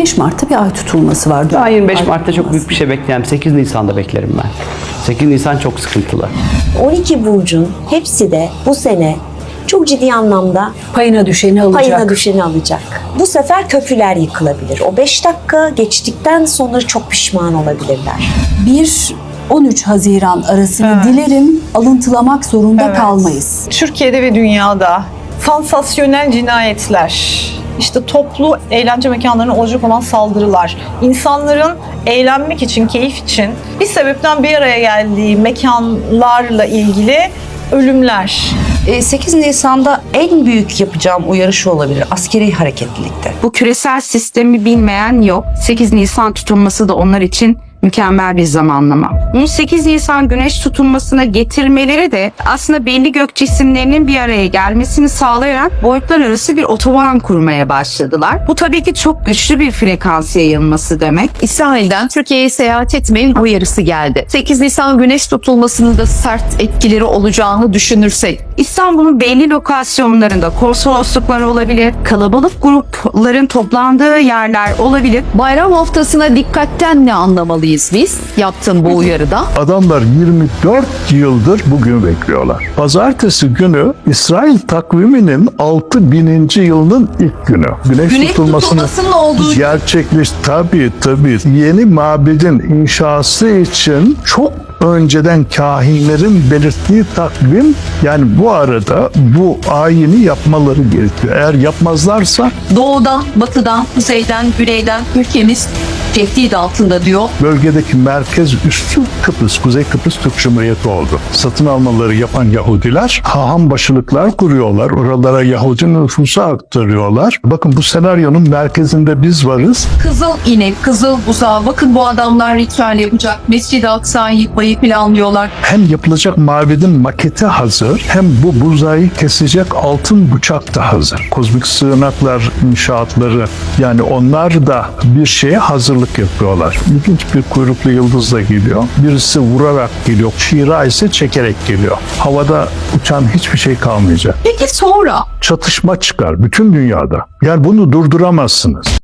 25 Mart'ta bir ay tutulması var. Daha 25 Ay Mart'ta çok büyük bir şey bekleyemem. 8 Nisan'da beklerim ben. 8 Nisan çok sıkıntılı. 12 burcun hepsi de bu sene çok ciddi anlamda Payına düşeni alacak. payına düşeni alacak. Bu sefer köprüler yıkılabilir. O 5 dakika geçtikten sonra çok pişman olabilirler. 1-13 Haziran arasını dilerim alıntılamak zorunda Evet. kalmayız. Türkiye'de ve dünyada sansasyonel cinayetler, işte toplu eğlence mekanlarına olacak olan saldırılar, insanların eğlenmek için, keyif için bir sebepten bir araya geldiği mekanlarla ilgili ölümler. E, 8 Nisan'da en büyük yapacağım uyarı şu olabilir. Askeri hareketlilikte. Bu küresel sistemi bilmeyen yok. 8 Nisan tutulması da onlar için mükemmel bir zamanlama. Bunu 8 Nisan güneş tutulmasına getirmeleri de aslında belli gök cisimlerinin bir araya gelmesini sağlayarak boyutlar arası bir otoban kurmaya başladılar. Bu tabii ki çok güçlü bir frekans yayılması demek. İsrail'den Türkiye'ye seyahat etmeyin uyarısı geldi. 8 Nisan güneş tutulmasının da sert etkileri olacağını düşünürsek İstanbul'un belli lokasyonlarında konsolosluklar olabilir, kalabalık grupların toplandığı yerler olabilir. bayram haftasına dikkatten ne anlamalıyız biz yaptığın bu uyarıda? Adamlar 24 yıldır bugün bekliyorlar. Pazartesi günü İsrail takviminin 6000. yılının ilk günü. Güneş, Güneş tutulmasını tutulmasının olduğu gerçekleş tabii tabii yeni mabedin inşası için çok önceden kahinlerin belirttiği takvim yani bu arada bu ayini yapmaları gerekiyor. Eğer yapmazlarsa Doğudan, batıdan, kuzeyden, güneyden ülkemiz tehdit altında diyor. bölgedeki merkez üssü Kıbrıs, Kuzey Kıbrıs Türk Cumhuriyeti oldu. Satın almaları yapan Yahudiler haham başılıklar kuruyorlar. Oralara Yahudi nüfusu aktarıyorlar. Bakın bu senaryonun merkezinde biz varız. Kızıl inek, kızıl buzağı. Bakın bu adamlar ritüel yapacak. Mescid-i Aksa'yı yıkmayı planlıyorlar. Hem yapılacak mabedin maketi hazır hem bu buzayı kesecek altın bıçak da hazır. Kozmik sığınaklar inşaatları yani onlar da bir şeye hazırlık yapıyorlar. İlginç bir kuyruklu yıldızla geliyor. Birisi vurarak geliyor. Şira ise çekerek geliyor. Havada uçan hiçbir şey kalmayacak. Peki sonra? Çatışma çıkar bütün dünyada. Yani bunu durduramazsınız.